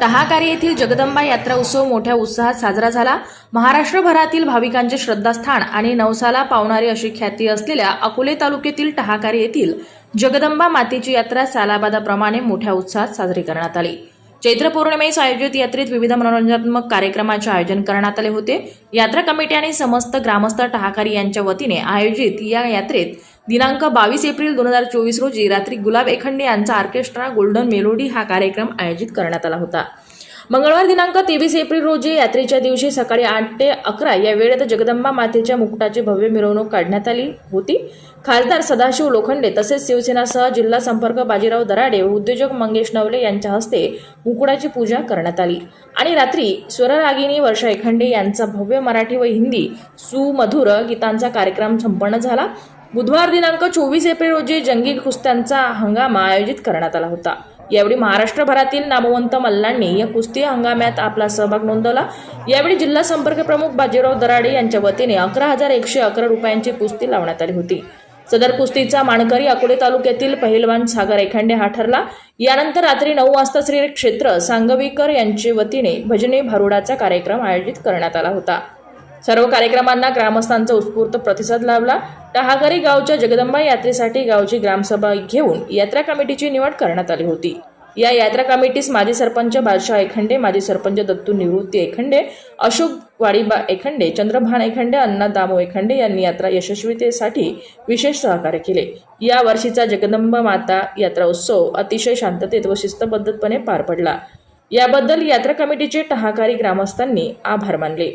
टहाकारी येथील जगदंबा यात्रा उत्सव मोठ्या उत्साहात साजरा झाला. महाराष्ट्रभरातील भाविकांचे श्रद्धास्थान आणि नवसाला पावणारी अशी ख्याती असलेल्या अकोले तालुक्यातील टहाकारी येथील जगदंबा मातेची यात्रा सालाबादाप्रमाणे मोठ्या उत्साहात साजरी करण्यात आली. चैत्र पौर्णिमेस आयोजित यात्रेत विविध मनोरंजनात्मक कार्यक्रमाचे आयोजन करण्यात आले होते. यात्रा कमिटी आणि समस्त ग्रामस्थ टहाकारी यांच्या वतीने आयोजित या यात्रेत दिनांक बावीस एप्रिल दोन हजार चोवीस रोजी रात्री गुलाब एखंडे यांचा ऑर्केस्ट्रा गोल्डन मेलोडी हा कार्यक्रम आयोजित करण्यात आला होता. मंगळवार दिनांक तेवीस एप्रिल रोजी यात्रेच्या दिवशी सकाळी आठ ते अकरा या वेळेत जगदंबा मातेच्या मुकुटाची भव्य मिरवणूक काढण्यात आली होती. खासदार सदाशिव लोखंडे तसेच शिवसेनासह जिल्हा संपर्क बाजीराव दराडे व उद्योजक मंगेश नवले यांच्या हस्ते मुकुटाची पूजा करण्यात आली. आणि रात्री स्वररागिनी वर्षा एखंडे यांचा भव्य मराठी व हिंदी सुमधुर गीतांचा कार्यक्रम संपन्न झाला. बुधवार दिनांक चोवीस एप्रिल रोजी जंगी कुस्त्यांचा हंगामा आयोजित करण्यात आला होता. यावेळी महाराष्ट्रभरातील नामवंत मल्लांनी या कुस्ती हंगामात आपला सहभाग नोंदवला. यावेळी जिल्हा संपर्क प्रमुख बाजीराव दराडे यांच्या वतीने अकरा हजार एकशे अकरा रुपयांची कुस्ती लावण्यात आली होती. सदर कुस्तीचा मानकरी अकोले तालुक्यातील पहिलवान सागर एखांडे हा ठरला. यानंतर रात्री नऊ वाजता श्री क्षेत्र सांगवीकर यांचे वतीने भजने भारुडाचा कार्यक्रम आयोजित करण्यात आला होता. सर्व कार्यक्रमांना ग्रामस्थांचा उत्स्फूर्त प्रतिसाद लाभला. टहागरी गावच्या जगदंबा यात्रेसाठी गावची ग्रामसभा घेऊन यात्रा कमिटीची निवड करण्यात आली होती. या यात्रा कमिटीस माजी सरपंच बादशाह एखंडे माजी सरपंच दत्तू निवृत्ती एखंडे अशोक वाडीबा एखंडे चंद्रभान एखंडे अण्णा दामो एखंडे यांनी यात्रा यशस्वीतेसाठी विशेष सहकार्य केले. या वर्षीचा जगदंबा माता यात्रा उत्सव अतिशय शांततेत व शिस्तबद्धपणे पार पडला. याबद्दल यात्रा कमिटीचे टहाकारी ग्रामस्थांनी आभार मानले.